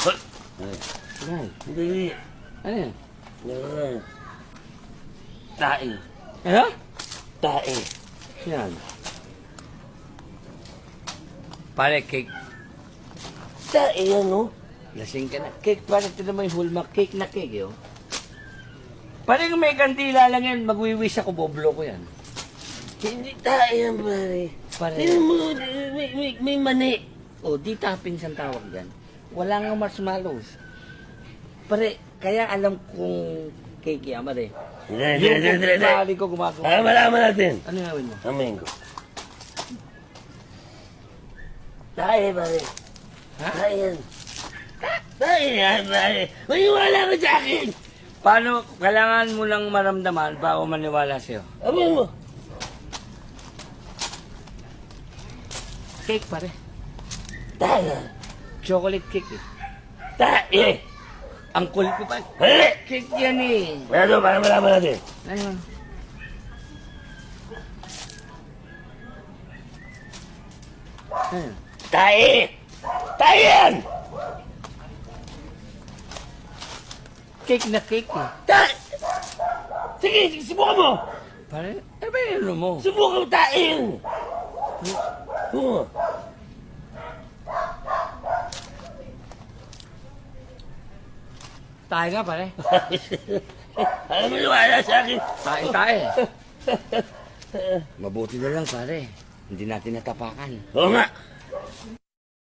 Yan. Hindi. Ano yan? Tae. Ano? Tae. Yan. Pare, cake. Tae yan, no? Lasing ka na. Cake, pare, ito naman yung hallmark cake na cake, yo. Pare, kung may kandila lang yan, magwiwis ako, boblo ko yan. Hindi tae yan, pare. Pare. Mo, may, may, may mani. O, di toppings ang tawag dyan. Wala nga marshmallows. Pare, kaya alam kong cake yan, pare. Hindi, hindi, Yung hindi, hindi, hindi. kumari ko gumagawa. Ah, malaman natin. Ano yung gawin mo? Amayin ko. Pare. Ha? Tae yan, pare. Maniwala ka sa akin. Paano, kailangan mo lang maramdaman bago maniwala sa'yo. Amayin mo. Cake, pare. Tae yan. Chocolate cake, eh. Tae. Ang kulit ko pa. Cake yan, eh. Wala doon, para malaman natin. Ayun. Ayun. Tae. Tae yan. Cake na cake, eh. Tae. Sige, subukan mo. Pare, ano ba yung ano mo? Subukan mo tae. Oo. Tayo nga, pare. Alam mo wala sa akin. Tayo tayo. Mabuti na lang, pare. Hindi natin natapakan. Oo nga.